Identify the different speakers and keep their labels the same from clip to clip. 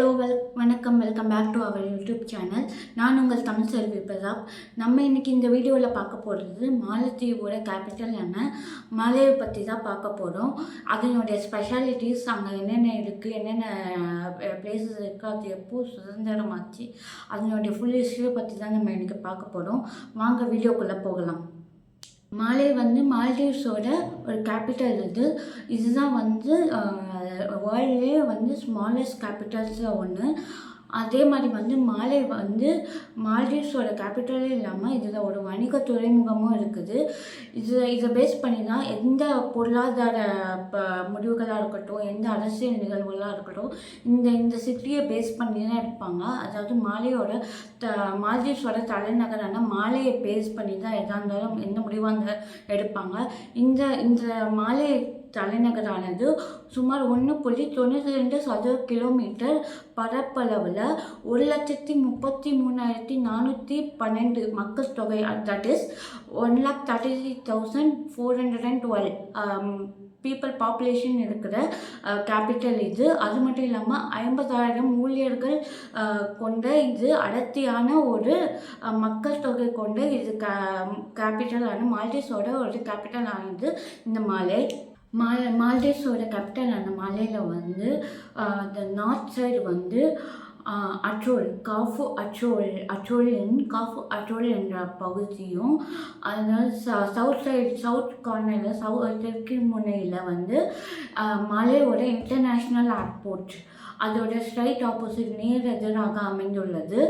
Speaker 1: Hello well வணக்கம் welcome back to our YouTube channel நான் உங்கள் தமிழ் செல்வி பிரதாப். நம்ம இன்றைக்கி இந்த வீடியோவில் பார்க்க போகிறது மாலத்தீவோட என்ன? மாலையை பற்றி தான் பார்க்க போகிறோம் அதனுடைய ஸ்பெஷாலிட்டிஸ் அங்கே என்னென்ன இருக்குது என்னென்ன பிளேசஸ் இருக்குது அது எப்போ சுதந்திரமாச்சு அதனுடைய ஃபுல் ஹிஸ்ட்ரியை பற்றி தான் நம்ம இன்றைக்கி பார்க்க போகிறோம் வாங்க வீடியோக்குள்ளே போகலாம். மாலே வந்து மால்டீவ்ஸோட ஒரு கேபிட்டல் இது. இதுதான் வந்து வேர்ல்ட்லேயே வந்து ஸ்மாலஸ்ட் கேபிட்டல்ஸில் ஒன்று அதே மாதிரி வந்து மாலை வந்து மால்டீவ்ஸோட கேபிட்டலே இல்லாமல் இதில் ஒரு வணிக துறைமுகமும் இருக்குது. இது இதை பேஸ் பண்ணி தான் எந்த பொருளாதார ப முடிவுகளாக இருக்கட்டும் எந்த அரசியல் நிகழ்வுகளாக இருக்கட்டும் இந்த இந்த சிட்டியை பேஸ் பண்ணி தான் எடுப்பாங்க. அதாவது மாலையோட த மால்டீவ்ஸோட தலைநகரான மாலையை பேஸ் பண்ணி தான் எதாக இருந்தாலும் எந்த முடிவாக இருந்தாலும் எடுப்பாங்க. இந்த இந்த மாலை தலைநகரானது சுமார் ஒன்று புள்ளி தொண்ணூற்றி ரெண்டு சதுர கிலோமீட்டர் பரப்பளவில் ஒரு லட்சத்தி முப்பத்தி மூணாயிரத்தி நானூற்றி பன்னெண்டு மக்கள் தொகை. That is one lakh thirty three thousand four hundred and twelve people population இருக்கிற uh, கேபிட்டல் இது. அது மட்டும் இல்லாமல் ஐம்பதாயிரம் ஊழியர்கள் uh, கொண்ட இது அடர்த்தியான ஒரு uh, மக்கள் தொகை கொண்ட இது கே கேபிட்டலான மால்டீஸோட ஒரு கேபிட்டல் ஆனது இந்த மாலை. மால் மால்டீவ்ஸோட கேபிட்டலான மலையில் வந்து அந்த நார்த் சைடு வந்து அட்ரோல் காஃபு அட்ரோல் அட்ரோலின் காஃபு அட்ரோல் என்ற பகுதியும் அதனால் ச சவுத் சைடு சவுத் கார்னரில் சவு தெற்கு முனையில் வந்து மலையோட இன்டர்நேஷ்னல் ஏர்போர்ட் அதோட ஸ்ட்ரைட் ஆப்போசிட் நேர் எதிராக அமைந்துள்ளது.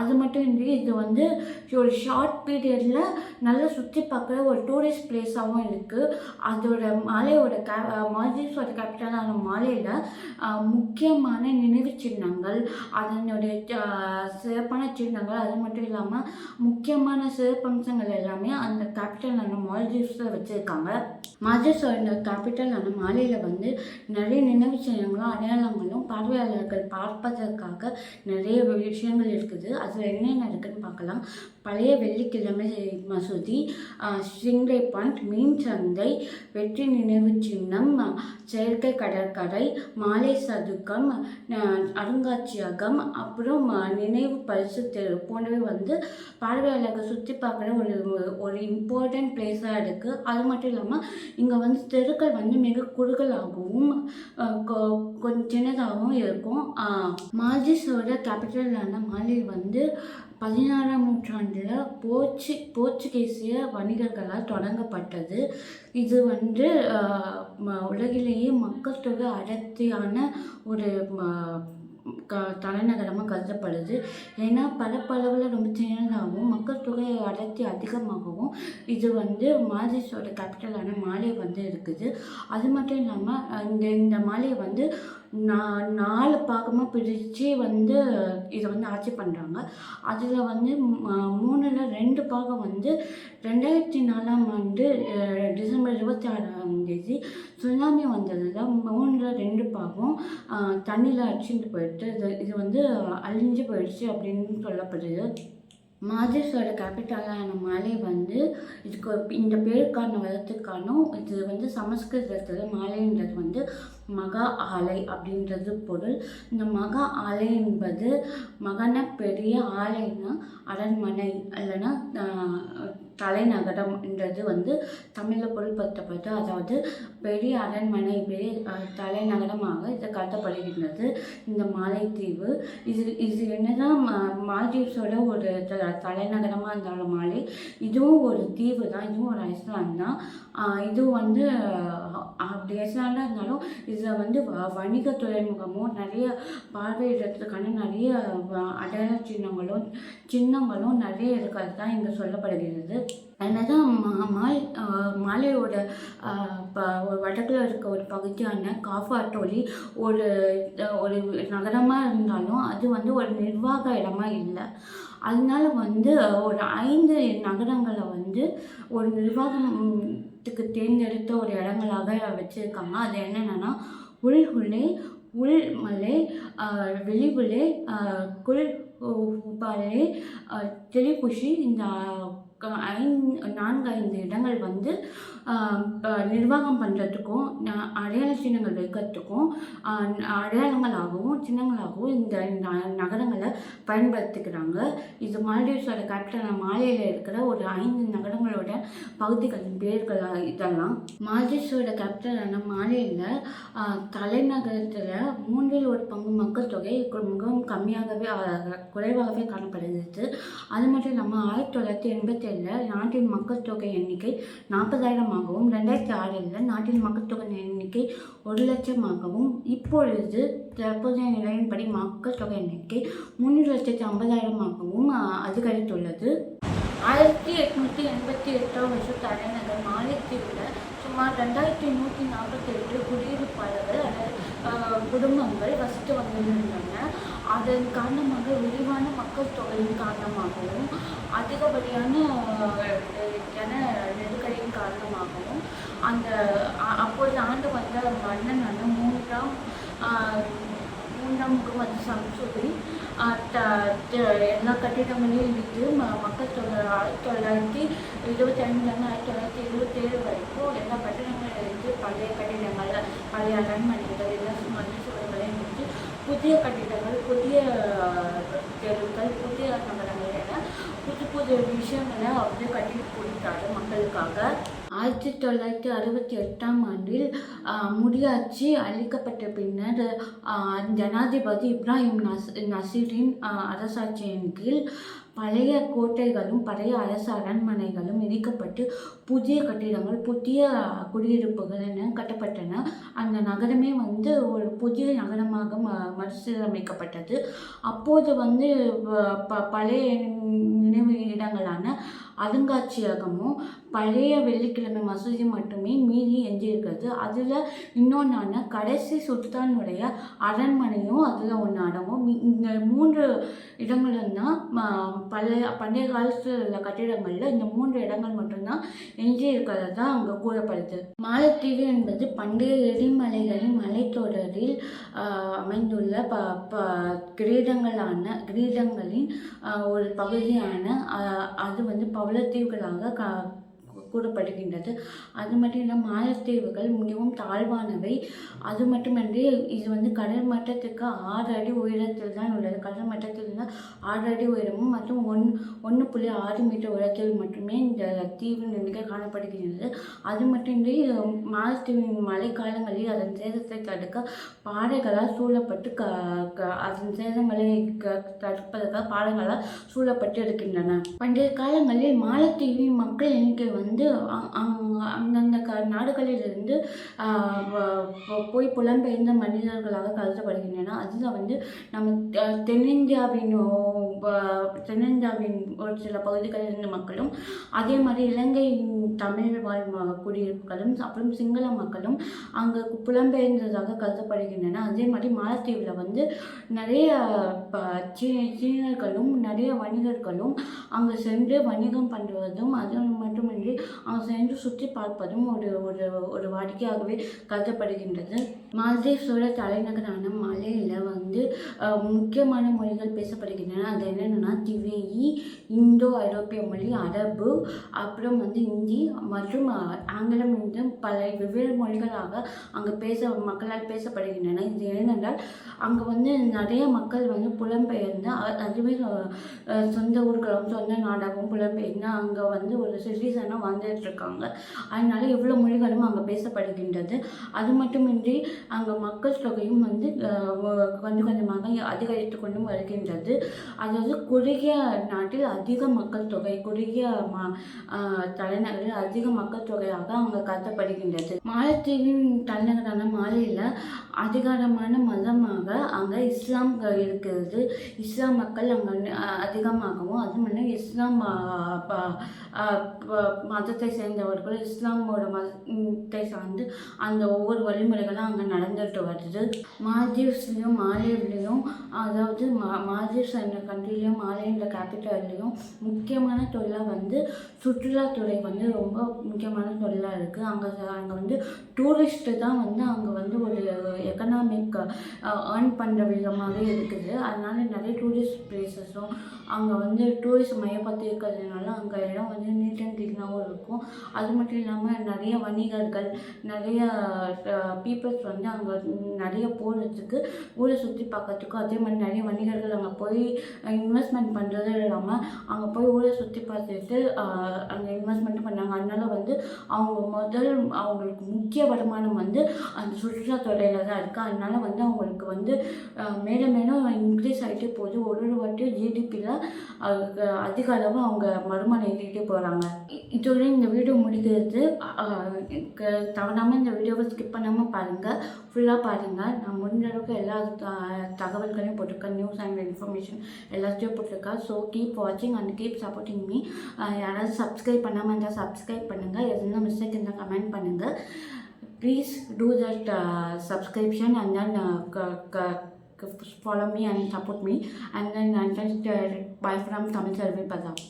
Speaker 1: அது மட்டும் இன்றி இது வந்து ஒரு ஷார்ட் பீரியடில் நல்லா சுற்றி பார்க்குற ஒரு டூரிஸ்ட் பிளேஸாகவும் இருக்குது அதோட மாலையோட கே மால்தீவ்ஸோட கேபிட்டலான மாலையில் முக்கியமான நினைவு சின்னங்கள் அதனுடைய சிறப்பான சின்னங்கள் அது மட்டும் இல்லாமல் முக்கியமான சிறப்பம்சங்கள் எல்லாமே அந்த கேபிட்டலான மால்தீவ்ஸில் வச்சுருக்காங்க. மால்தீவ்ஸோட கேபிட்டலான மாலையில் வந்து நிறைய நினைவு சின்னங்களும் அடையாளங்களும் பார்வை பார்வையாளர்கள் பார்ப்பதற்காக நிறைய விஷயங்கள் இருக்குது. அதில் என்னென்ன இருக்குன்னு பார்க்கலாம். பழைய வெள்ளிக்கிழமை மசூதி சிங்கை பாயிண்ட் மீன் சந்தை வெற்றி நினைவு சின்னம் செயற்கை கடற்கரை மாலை சதுக்கம் அருங்காட்சியகம் அப்புறம் நினைவு பரிசு தெரு போன்றவை வந்து பார்வையாளர்கள் சுற்றி பார்க்குற ஒரு ஒரு இம்பார்ட்டண்ட் பிளேஸாக இருக்குது அது மட்டும் இல்லாமல் இங்கே வந்து தெருக்கள் வந்து மிக குறுகலாகவும் கொ- கொஞ்சம் சின்னதாகவும் இருக்கும். மால்தீவ்ஸோட கேபிட்டலான மாலே வந்து பதினாறாம் நூற்றாண்டில் போர்ச்சு போர்ச்சுகீசிய வணிகர்களால் தொடங்கப்பட்டது. இது வந்து உலகிலேயே மக்கள் தொகை அடர்த்தியான ஒரு க தலைநகரமாக கருதப்படுது. ஏன்னா பரப்பளவில் ரொம்ப சின்னதாகவும் மக்கள் தொகை அடர்த்தி அதிகமாகவும் இது வந்து மால்தீவ்ஸோட கேபிட்டலான மாலே வந்து இருக்குது. அது மட்டும் இல்லாமல் இந்த இந்த மாலையை வந்து நா நாலு பாகமாக பிரித்து வந்து இதை வந்து ஆட்சி பண்ணுறாங்க அதில் வந்து மூணில் மூணுல ரெண்டு பாகம் வந்து ரெண்டாயிரத்தி நாலாம் ஆண்டு டிசம்பர் இருபத்தி ஆறாம் தேதி சுனாமி வந்ததில் மூணில் ரெண்டு பாகம் தண்ணியில் அடிச்சுட்டு போயிட்டு இது இது வந்து அழிஞ்சு போயிடுச்சு அப்படின்னு சொல்லப்படுது. மாதேஷோட கேபிட்டலான மாலை வந்து இதுக்கு இந்த பேருக்கான வரத்துக்கான இது வந்து சமஸ்கிருதத்தில் மாலைன்றது வந்து மகா ஆலை அப்படின்றது பொருள். இந்த மகா ஆலை என்பது மகன பெரிய ஆலைனா அரண்மனை இல்லைன்னா தலைநகரம்ன்றது வந்து தமிழில் பொருள்படுத்தப்பட்டு அதாவது பெரிய அரண்மனை பெரிய தலைநகரமாக இது கருதப்படுகின்றது. இந்த மாலைத்தீவு. இது இது என்னதான் மா- மால்தீவ்ஸோட ஒரு த- தலைநகரமாக இருந்தாலும் மாலை இதுவும் ஒரு தீவு தான் இதுவும் ஒரு ஐஸ்லாண்ட் தான். இதுவும் வந்து அப்படி ஐஸ்லாண்டாக இருந்தாலும் இதில் வந்து வ- வணிக துறைமுகமும் நிறைய பார்வையிடறதுக்கான நிறைய அடையாள சின்னங்களும் சின்னங்களும் நிறைய இருக்கிறது தான் இங்கே சொல்லப்படுகிறது. என்னதான் மா- மால் மாலையோட ப- வடக்கில் இருக்க ஒரு பகுதியான காஃபாட்டோலி ஒரு ஒரு நகரமாக இருந்தாலும் அது வந்து ஒரு நிர்வாக இடமா இல்லை. அதனால வந்து ஒரு ஐந்து நகரங்களை வந்து ஒரு நிர்வாகத்துக்கு தேர்ந்தெடுத்த ஒரு இடங்களாக வச்சுருக்காங்க. அது என்னென்னா உள்ஹுலே உள்மலை வெளிவுலே ஆஹ் குல் ஹுபாலே இந்த ஐந்து நான்கு ஐந்து இடங்கள் வந்து நிர்வாகம் பண்ணுறதுக்கும் அடையாள சின்னங்கள் வைக்கிறதுக்கும் அடையாளங்களாகவும் சின்னங்களாகவும் இந்த ந- நகரங்களை பயன்படுத்திக்கிறாங்க. இது மால்டீவ்ஸோட கேபிட்டல் மாலையில் இருக்கிற ஒரு ஐந்து நகரங்களோட பகுதிகளின் பேர்கள் இதெல்லாம். மால்டீவ்ஸோட கேபிட்டலான மாலையில் தலைநகரத்தில் மூன்றில் ஒரு பங்கு மக்கள் தொகை மிகவும் கம்மியாகவே குறைவாகவே காணப்படுகிறது. அது மட்டும் இல்லாமல் ஆயிரத்தி தொள்ளாயிரத்தி எண்பத்தி ஏழில் நாட்டின் மக்கள் தொகை எண்ணிக்கை நாற்பதாயிரமாகவும் ரெண்டாயிரத்தி ஆறில் நாட்டின் மக்கள் தொகை எண்ணிக்கை ஒரு லட்சமாகவும் இப்பொழுது தற்போதைய நிலையின்படி மக்கள் தொகை எண்ணிக்கை மூன்று லட்சத்தி ஐம்பதாயிரமாகவும் அதிகரித்துள்ளது. ஆயிரத்தி எட்நூற்றி எண்பத்தி எட்டாம் வருஷம் தலைநகர் மாலைத்தீவில் சுமார் ரெண்டாயிரத்தி நூற்றி நாற்பத்தி எட்டு குடியிருப்பாளர்கள் குடும்பங்கள் வசித்து வந்திருந்தன அதன் காரணமாக விரிவான மக்கள் தொகையின் காரணமாகவும் அதிகப்படியான ஆஹ், நெருக்கடியின் காரணமாகவும் அந்த அப்போது அப்பொழுது ஆண்டு வந்த மன்னனான மூன்றாம் மூன்றாம் முகமது சம்சுதி த- எல்லா கட்டிடங்களையும் இடித்து ம- மக்கள் தொகை ஆயிரத்தி தொள்ளாயிரத்தி இருபத்தி ஐந்துலேருந்து ஆயிரத்தி தொள்ளாயிரத்தி இருபத்தேழு வரைக்கும் எல்லா கட்டிடங்களும் இடித்து பழைய கட்டிடங்கள் பழைய அரண்மனைகள் எல்லாம் மதில் புதிய கட்டிடங்கள் புதிய தெருக்கள் புதிய நகரங்கள் என புது புது விஷயங்களை அவர் கட்டி கொடுத்தாரு மக்களுக்காக. ஆயிரத்தி தொள்ளாயிரத்தி அறுபத்தி எட்டாம் ஆண்டில் முடியாட்சி அளிக்கப்பட்ட பின்னர் ஜனாதிபதி இப்ராஹிம் நஸ் நசீரின் அரசாட்சியின் கீழ் பழைய கோட்டைகளும் பழைய அரசு அரண்மனைகளும் இடிக்கப்பட்டு புதிய கட்டிடங்கள் புதிய குடியிருப்புகள் என கட்டப்பட்டன. அந்த நகரமே வந்து ஒரு புதிய நகரமாக ம மறுசீரமைக்கப்பட்டது. அப்போது வந்து ப- ப- பழைய நினைவு இடங்களான அருங்காட்சியகமும் பழைய வெள்ளிக்கிழமை மசூதி மட்டுமே மீதி எஞ்சியிருக்கிறது. அதில் இன்னொன்றான கடைசி சுல்தானுடைய அரண்மனையும் அதில் ஒன்று அடங்கும். இந்த மூன்று இடங்களும் தான் ம- பழைய பண்டைய காலத்தில் உள்ள கட்டிடங்களில் இந்த மூன்று இடங்கள் மட்டும்தான் எஞ்சி தான் அங்கே கூறப்படுது. மாலத்தீவு என்பது பண்டைய எரிமலைகளின் மலைத்தொடரில் அமைந்துள்ள ப ப கிரீடங்களான கிரீடங்களின் ஒரு பகுதியான அது வந்து ப பவளத்தீவுகளாக கா கூறப்படுகின்றது. அது மட்டும் இல்லாமல் மாலத்தீவுகள் மிகவும் தாழ்வானவை. அது மட்டுமன்றி இது வந்து கடல் மட்டத்துக்கு ஆறு அடி உயரத்தில் தான் உள்ளது. கடல் மட்டத்திலிருந்து ஆறு அடி உயரமும் மற்றும் ஒன் ஒன்று புள்ளி ஆறு மீட்டர் உயரத்தில் மட்டுமே இந்த தீவின் எண்ணிக்கை காணப்படுகின்றது. அது மட்டுமின்றி மாலத்தீவின் மழைக்காலங்களில் அதன் சேதத்தை தடுக்க பாறைகளால் சூழப்பட்டு க க அதன் சேதங்களை க தடுப்பதற்காக பாறைகளால் சூழப்பட்டு இருக்கின்றன பண்டைய காலங்களில் மாலத்தீவின் மக்கள் எண்ணிக்கை வந்து வந்து அங்க- அந்தந்த க நாடுகளிலிருந்து போய் புலம்பெயர்ந்த மனிதர்களாக கருதப்படுகின்றன. அதுதான் வந்து நம்ம தென்னிந்தியாவின் தென்னிந்தியாவின் ஒரு சில பகுதிகளில் இருந்த மக்களும் அதே மாதிரி இலங்கையின் தமிழ் வாழ் குடியிருப்புகளும் அப்புறம் சிங்கள மக்களும் அங்கே புலம்பெயர்ந்ததாக கருதப்படுகின்றன. அதே மாதிரி மாலத்தீவில் வந்து நிறைய ப சீ சீனர்களும் நிறைய வணிகர்களும் அங்கே சென்று வணிகம் பண்ணுவதும் அது மட்டுமின்றி அங்கே சென்று சுற்றி பார்ப்பதும் ஒரு ஒரு ஒரு வாடிக்கையாகவே கருதப்படுகின்றது. மால்தீவ்ஸோட தலைநகரான மலையில் வந்து முக்கியமான மொழிகள் பேசப்படுகின்றன. அது என்னென்னா திவேயி இந்தோ ஐரோப்பிய மொழி அரபு அப்புறம் வந்து இந்தி மற்றும் ஆங்கிலம் என்று பல வெவ்வேறு மொழிகளாக அங்கே பேச மக்களால் பேசப்படுகின்றன. இது ஏனென்றால் அங்கே வந்து நிறைய மக்கள் வந்து புலம்பெயர்ந்து அதுவே சொந்த ஊர்களும் சொந்த நாடாகவும் புலம்பெயர்ந்து அங்கே வந்து ஒரு சிட்டிசனாக வாழ்ந்துட்டு அதனால் எவ்வளோ இவ்வளோ மொழிகளும் அங்கே பேசப்படுகின்றது. அது மட்டுமின்றி அங்கே மக்கள் தொகையும் வந்து கொஞ்சம் கொஞ்சமாக அதிகரித்து கொண்டும் வருகின்றது. அதாவது குறுகிய நாட்டில் அதிக மக்கள் தொகை குறுகிய ம தலைநகரில் அதிக மக்கள் தொகையாக அங்கே கருதப்படுகின்றது மாலத்தீவின் தலைநகரான மாலையில் அதிகாரமான மதமாக அங்கே இஸ்லாம் இருக்கிறது. இஸ்லாம் மக்கள் அங்கே அதிகமாகவும் அது மட்டும் இஸ்லாம் மதத்தை சேர்ந்தவர்கள் இஸ்லாமோட மதத்தை சார்ந்து அந்த ஒவ்வொரு வழிமுறைகளும் அங்கே நடந்துட்டு வருது. மால்தீவ்ஸ்லேயும் மாலேவ்லேயும் அதாவது மா மால்தீவ்ஸ் என்ற கண்ட்ரிலையும் மாலே என்ற கேபிட்டல்லையும் முக்கியமான தொழிலாக வந்து சுற்றுலாத்துறை வந்து ரொம்ப முக்கியமான தொழிலாக இருக்குது அங்கே அங்கே வந்து டூரிஸ்ட்டு தான் வந்து அங்கே வந்து ஒரு எக்கனாமிக் ஏர்ன் பண்ணுற விதமாகவே இருக்குது. அதனால நிறைய டூரிஸ்ட் பிளேசஸும் அங்கே வந்து டூரிஸ்ட் மையப்பட்டு இருக்கிறதுனால அங்கே இடம் வந்து நீட் அண்ட் க்ளீனாகவும் இருக்கும். அது மட்டும் இல்லாமல் நிறைய வணிகர்கள் நிறைய பீப்புள்ஸ் வந்து அங்கே நிறைய போகிறதுக்கு ஊரை சுற்றி பார்க்கறதுக்கும் அதே மாதிரி நிறைய வணிகர்கள் அங்கே போய் இன்வெஸ்ட்மெண்ட் பண்ணுறதும் இல்லாமல் அங்கே போய் ஊரை சுற்றி பார்த்துட்டு அங்கே இன்வெஸ்ட்மெண்ட்டும் பண்ணாங்க அதனால வந்து அவங்க முதல் அவங்களுக்கு முக்கிய வருமானம் வந்து அந்த சுற்றுலாத்துறையில் தான் இருக்குது அதனால வந்து அவங்களுக்கு வந்து மேலும் மேலும் இன்க்ரீஸ் ஆகிட்டே போகுது. ஒரு ஒரு வாட்டியும் ஜிடிபியில் அதிக அளவு அவங்க வருமானம் ஏற்றிக்கிட்டே போகிறாங்க இதோட இந்த வீடியோ முடிக்கிறது தவறாமல் இந்த வீடியோவை ஸ்கிப் பண்ணாமல் பாருங்கள் ஃபுல்லாக பாருங்கள் நான் முடிஞ்ச அளவுக்கு எல்லா த- தகவல்களையும் போட்டிருக்கேன். நியூஸ் அண்ட் இன்ஃபர்மேஷன் எல்லாத்தையும் போட்டிருக்கேன். ஸோ கீப் வாட்சிங் அண்ட் கீப் சப்போர்ட்டிங் மீ யாராவது சப்ஸ்கிரைப் பண்ணாமல் இருந்தால் சப்ஸ்கிரைப் பண்ணுங்கள் எதுனா மிஸ்டேக் இருந்தால் கமெண்ட் பண்ணுங்கள் please do that subscription and then க follow me and support me and then and bye bye from Tamil Selvi பதாப்